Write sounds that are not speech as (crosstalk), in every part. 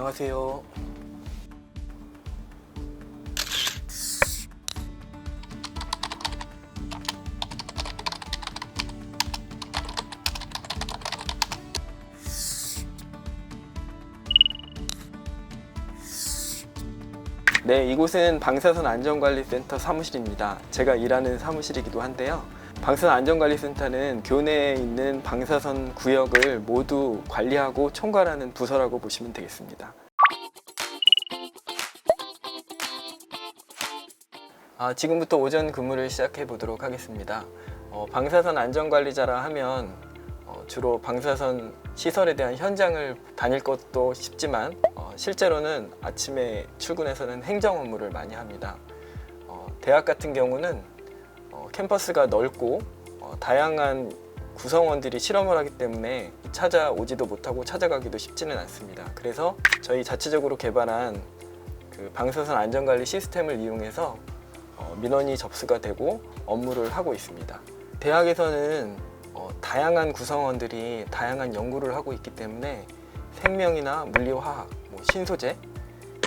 안녕하세요. 네, 이곳은 방사선 안전관리센터 사무실입니다. 제가 일하는 사무실이기도 한데요. 방사선 안전관리센터는 교내에 있는 방사선 구역을 모두 관리하고 총괄하는 부서라고 보시면 되겠습니다. 아, 지금부터 오전 근무를 시작해 보도록 하겠습니다. 어, 방사선 안전관리자라 하면 어, 주로 방사선 시설에 대한 현장을 다닐 것도 쉽지만 어, 실제로는 아침에 출근해서는 행정 업무를 많이 합니다. 어, 대학 같은 경우는 어, 캠퍼스가 넓고 어, 다양한 구성원들이 실험을 하기 때문에 찾아오지도 못하고 찾아가기도 쉽지는 않습니다. 그래서 저희 자체적으로 개발한 그 방사선 안전관리 시스템을 이용해서 어, 민원이 접수가 되고 업무를 하고 있습니다. 대학에서는 어, 다양한 구성원들이 다양한 연구를 하고 있기 때문에 생명이나 물리화학, 뭐 신소재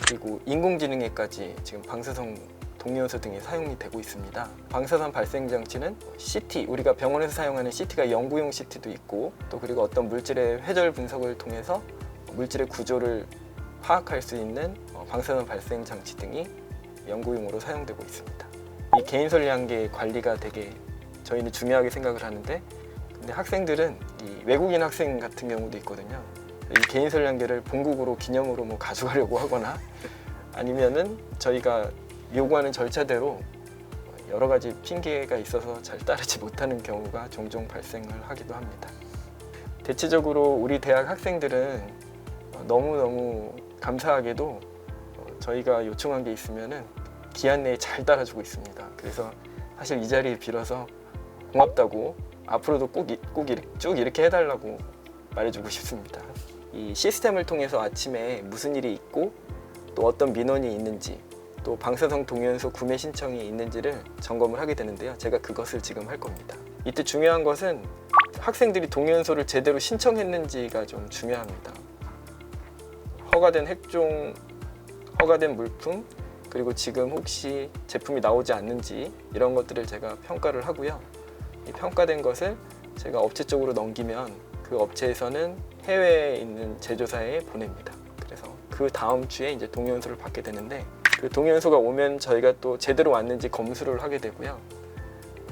그리고 인공지능에까지 지금 방사선 동위원소 등이 사용이 되고 있습니다. 방사선 발생 장치는 CT, 우리가 병원에서 사용하는 CT가 연구용 CT도 있고 또 그리고 어떤 물질의 회절 분석을 통해서 물질의 구조를 파악할 수 있는 어, 방사선 발생 장치 등이 연구용으로 사용되고 있습니다. 이 개인 선량계 관리가 되게 저희는 중요하게 생각을 하는데 근데 학생들은 이 외국인 학생 같은 경우도 있거든요. 이 개인 선량계를 본국으로 기념으로 뭐 가져가려고 하거나 아니면은 저희가 요구하는 절차대로 여러 가지 핑계가 있어서 잘 따르지 못하는 경우가 종종 발생을 하기도 합니다. 대체적으로 우리 대학 학생들은 너무너무 감사하게도 어, 저희가 요청한 게 있으면은 기한 내에 잘 따라주고 있습니다. 그래서 사실 이 자리에 빌어서 고맙다고 앞으로도 꼭, 이- 꼭 이렇게, 쭉 이렇게 해달라고 말해주고 싶습니다. 이 시스템을 통해서 아침에 무슨 일이 있고 또 어떤 민원이 있는지 또 방사성 동위원소 구매 신청이 있는지를 점검을 하게 되는데요. 제가 그것을 지금 할 겁니다. 이때 중요한 것은 학생들이 동위원소를 제대로 신청했는지가 좀 중요합니다. 허가된 핵종, 허가된 물품, 그리고 지금 혹시 제품이 나오지 않는지 이런 것들을 제가 평가를 하고요. 이 평가된 것을 제가 업체 쪽으로 넘기면 그 업체에서는 해외에 있는 제조사에 보냅니다. 그래서 그 다음 주에 이제 동연소를 받게 되는데 그 동연소가 오면 저희가 또 제대로 왔는지 검수를 하게 되고요.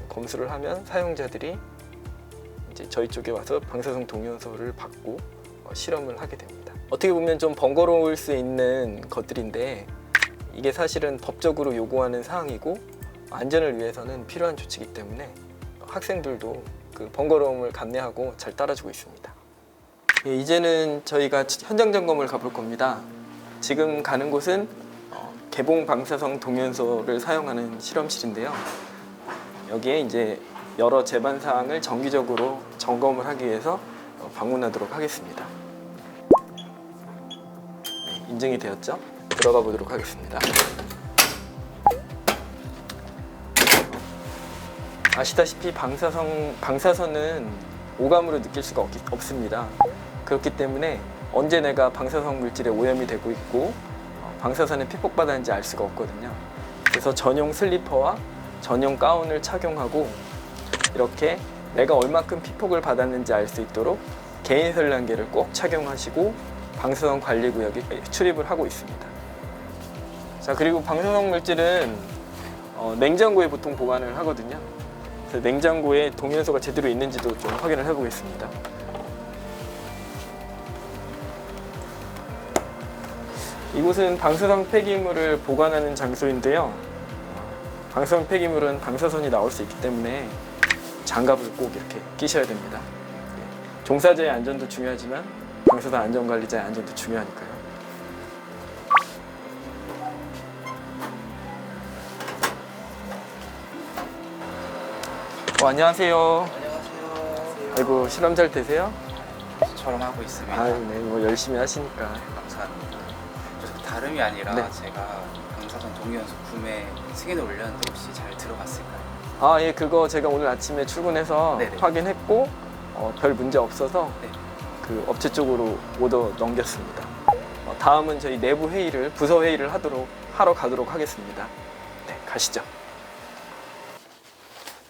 검수를 하면 사용자들이 이제 저희 쪽에 와서 방사성 동연소를 받고 어, 실험을 하게 됩니다. 어떻게 보면 좀 번거로울 수 있는 것들인데 이게 사실은 법적으로 요구하는 사항이고 안전을 위해서는 필요한 조치이기 때문에 학생들도 그 번거로움을 감내하고 잘 따라주고 있습니다. 예, 이제는 저희가 현장 점검을 가볼 겁니다. 지금 가는 곳은 어, 개봉 방사성 동연소를 사용하는 실험실인데요. 여기에 이제 여러 제반 사항을 정기적으로 점검을 하기 위해서 어, 방문하도록 하겠습니다. 네, 인증이 되었죠? 들어가 보도록 하겠습니다. 아시다시피 방사성 방사선은 오감으로 느낄 수가 없기, 없습니다. 그렇기 때문에 언제 내가 방사성 물질에 오염이 되고 있고 어, 방사선에 피폭받았는지 알 수가 없거든요. 그래서 전용 슬리퍼와 전용 가운을 착용하고 이렇게 내가 얼마큼 피폭을 받았는지 알 수 있도록 개인 선량계를 꼭 착용하시고 방사선 관리 구역에 출입을 하고 있습니다. 자 그리고 방사성 물질은 어, 냉장고에 보통 보관을 하거든요. 그래서 냉장고에 동연소가 제대로 있는지도 좀 확인을 해보겠습니다. 이곳은 방사성 폐기물을 보관하는 장소인데요. 방사성 폐기물은 방사선이 나올 수 있기 때문에 장갑을 꼭 이렇게 끼셔야 됩니다. 예, 종사자의 안전도 중요하지만 방사선 안전관리자의 안전도 중요하니까요. 어, 안녕하세요. 안녕하세요. 아이고 실험 잘 되세요? 처럼 하고 있습니다. 아유, 네, 뭐 열심히 하시니까. 감사합니다. 저 다름이 아니라 네. 제가 방사선 동위원소 구매 승인을 올렸는데 혹시 잘 들어갔을까요? 아, 예, 그거 제가 오늘 아침에 출근해서 네네. 확인했고 어, 별 문제 없어서 네. 그 업체 쪽으로 오더 넘겼습니다. 어, 다음은 저희 내부 회의를 부서 회의를 하도록 하러 가도록 하겠습니다. 네, 가시죠.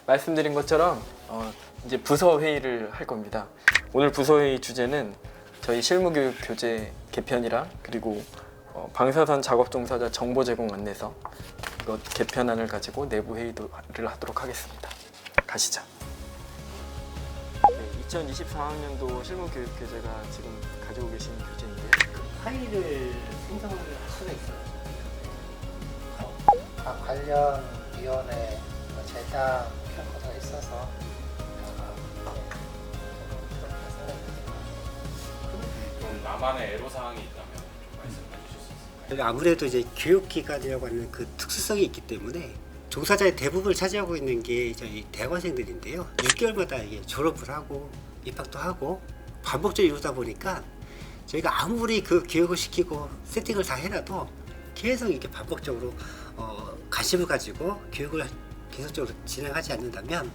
말씀드린 것처럼 어, 이제 부서 회의를 할 겁니다. 오늘 부서 회의 주제는 저희 실무교육 교재 개편이랑 그리고 어, 방사선 작업 종사자 정보 제공 안내서 이것 개편안을 가지고 내부 회의를 하도록 하겠습니다. 가시죠. 네, 2024학년도 실무 교육 교재가 지금 가지고 계신 교재인데요. 파일을 생성을 할 수가 있어요. 각 관련 위원회 뭐 제작 평가가 있어서 제가 그렇게 생각합니다. 좀 나만의 애로사항이 있다 아무래도 이제 교육기관이라고 하는 그 특수성이 있기 때문에 종사자의 대부분을 차지하고 있는 게 저희 대학원생들인데요. 6개월마다 이게 졸업을 하고 입학도 하고 반복적으로 이루다 보니까 저희가 아무리 그 교육을 시키고 세팅을 다 해놔도 계속 이렇게 반복적으로 어, 관심을 가지고 교육을 계속적으로 진행하지 않는다면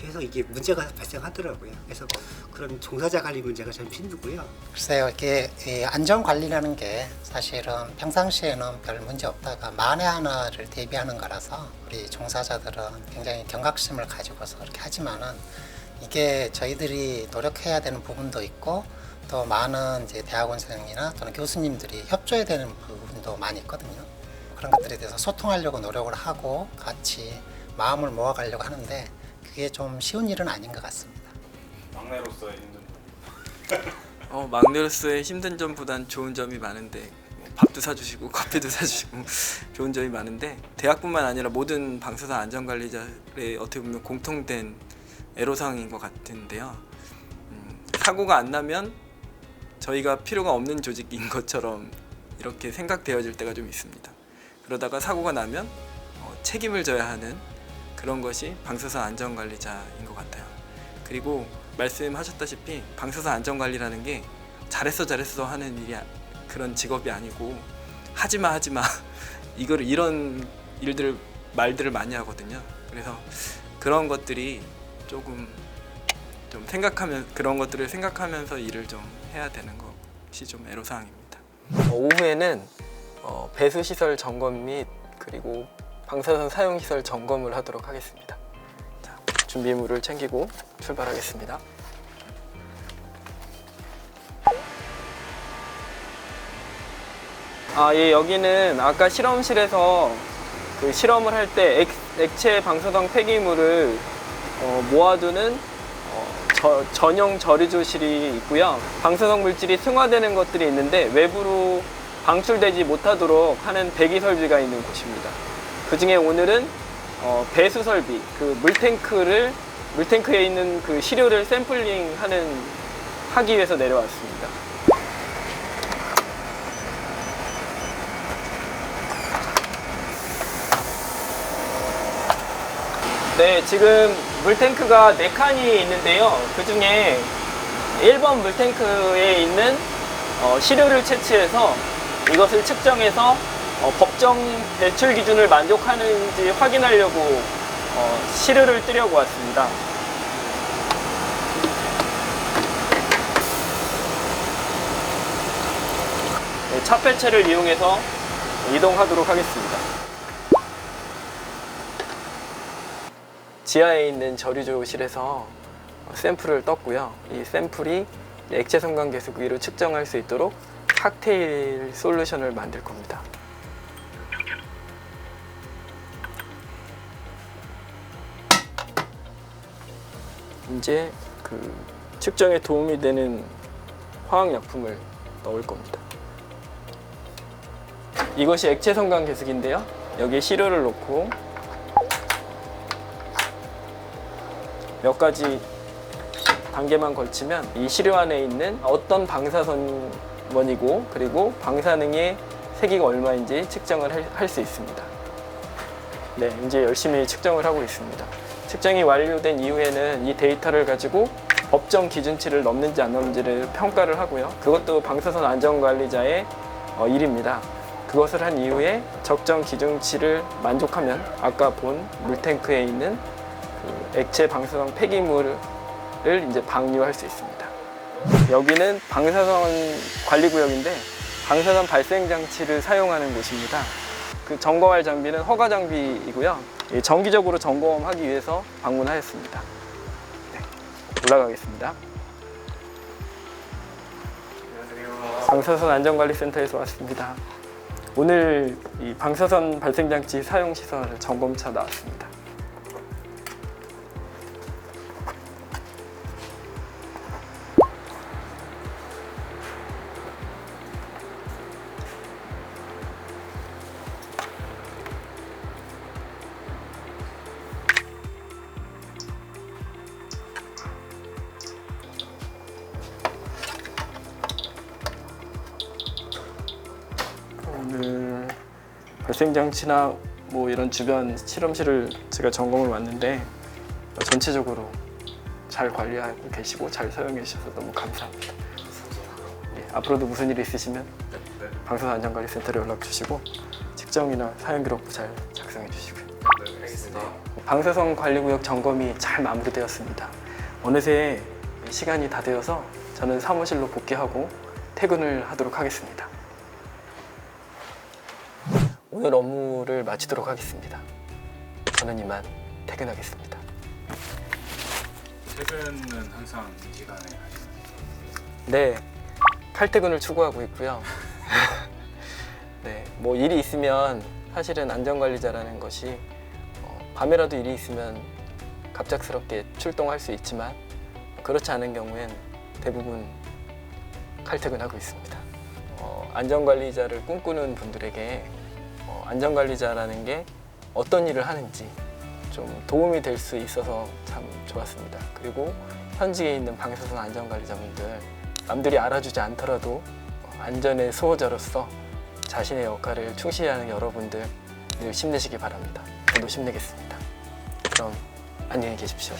계속 이게 문제가 발생하더라고요. 그래서 그런 종사자 관리 문제가 좀 힘들고요. 글쎄요, 이게 이 안전 관리라는 게 사실은 평상시에는 별 문제 없다가 만에 하나를 대비하는 거라서 우리 종사자들은 굉장히 경각심을 가지고서 그렇게 하지만은 이게 저희들이 노력해야 되는 부분도 있고 또 많은 이제 대학원생이나 또는 교수님들이 협조해야 되는 부분도 많이 있거든요. 그런 것들에 대해서 소통하려고 노력을 하고 같이 마음을 모아가려고 하는데 그게 좀 쉬운 일은 아닌 것 같습니다. 막내로서의 힘든. 어, 막내로서의 힘든 점보단 좋은 점이 많은데 뭐 밥도 사주시고 (laughs) 커피도 사주시고 좋은 점이 많은데 대학뿐만 아니라 모든 방사선 안전관리자의 어떻게 보면 공통된 애로사항인 것 같은데요. 음, 사고가 안 나면 저희가 필요가 없는 조직인 것처럼 이렇게 생각되어질 때가 좀 있습니다. 그러다가 사고가 나면 어, 책임을 져야 하는 그런 것이 방사선 안전관리자인 것 같아요. 그리고 말씀하셨다시피 방사선 안전관리라는 게 잘했어 잘했어 하는 일이 아- 그런 직업이 아니고 하지마 하지마 (laughs) 이거를 이런 일들 말들을 많이 하거든요. 그래서 그런 것들이 조금 좀 생각하면 그런 것들을 생각하면서 일을 좀 해야 되는 것이 좀 애로사항입니다. 오후에는 어, 배수 시설 점검 및 그리고 방사선 사용 시설 점검을 하도록 하겠습니다. 자, 준비물을 챙기고 출발하겠습니다. 아, 예, 여기는 아까 실험실에서 그 실험을 할 때 액체 방사성 폐기물을 어, 모아두는 어, 저- 전용 저류조실이 있고요. 방사성 물질이 승화되는 것들이 있는데 외부로 방출되지 못하도록 하는 배기 설비가 있는 곳입니다. 그 중에 오늘은 어, 배수 설비, 그 물탱크를 물탱크에 있는 그 시료를 샘플링하는 하기 위해서 내려왔습니다. 네, 지금 물탱크가 4칸이 있는데요. 그 중에 1번 물탱크에 있는 어, 시료를 채취해서 이것을 측정해서 어, 법정 배출 기준을 만족하는지 확인하려고 어, 시료를 뜨려고 왔습니다. 네, 차폐체를 이용해서 이동하도록 하겠습니다. 지하에 있는 저류조실에서 샘플을 떴고요. 이 샘플이 액체 성강 계수기로 측정할 수 있도록 칵테일 솔루션을 만들 겁니다. 이제 그 측정에 도움이 되는 화학약품을 넣을 겁니다. 이것이 액체 성강 계수기인데요. 여기에 시료를 넣고 몇 가지 단계만 걸치면 이 시료 안에 있는 어떤 방사선원이고 그리고 방사능의 세기가 얼마인지 측정을 할 수 있습니다. 네, 이제 열심히 측정을 하고 있습니다. 측정이 완료된 이후에는 이 데이터를 가지고 법정 기준치를 넘는지 안 넘는지를 평가를 하고요. 그것도 방사선 안전관리자의 어, 일입니다. 그것을 한 이후에 적정 기준치를 만족하면 아까 본 물탱크에 있는 그 액체 방사성 폐기물을 이제 방류할 수 있습니다. 여기는 방사선 관리 구역인데 방사선 발생 장치를 사용하는 곳입니다. 그 점검할 장비는 허가 장비이고요. 예, 정기적으로 점검하기 위해서 방문하였습니다. 네, 올라가겠습니다. 방사선 안전관리센터에서 왔습니다. 오늘 이 방사선 발생 장치 사용 시설 점검차 나왔습니다. 발생 장치나 뭐 이런 주변 실험실을 제가 점검을 왔는데 전체적으로 잘 관리하고 계시고 잘 사용해 주셔서 너무 감사합니다. 예, 앞으로도 무슨 일이 있으시면 방사선 안전관리센터로 연락 주시고 측정이나 사용 기록부 잘 작성해 주시고요. 방사선 관리구역 점검이 잘 마무리되었습니다. 어느새 시간이 다 되어서 저는 사무실로 복귀하고 퇴근을 하도록 하겠습니다. 오늘 업무를 마치도록 하겠습니다. 저는 이만 퇴근하겠습니다. 퇴근은 항상 이 시간에 하시나요? 네, 칼퇴근을 추구하고 있고요. (laughs) 네, 뭐 일이 있으면 사실은 안전관리자라는 것이 어, 밤에라도 일이 있으면 갑작스럽게 출동할 수 있지만 그렇지 않은 경우엔 대부분 칼퇴근하고 있습니다. 어, 안전관리자를 꿈꾸는 분들에게 어, 안전관리자라는 게 어떤 일을 하는지 좀 도움이 될 수 있어서 참 좋았습니다. 그리고 현직에 있는 방사선 안전관리자분들 남들이 알아주지 않더라도 안전의 수호자로서 자신의 역할을 충실히 하는 여러분들 늘 힘내시기 바랍니다. 저도 힘내겠습니다. 그럼 안녕히 계십시오.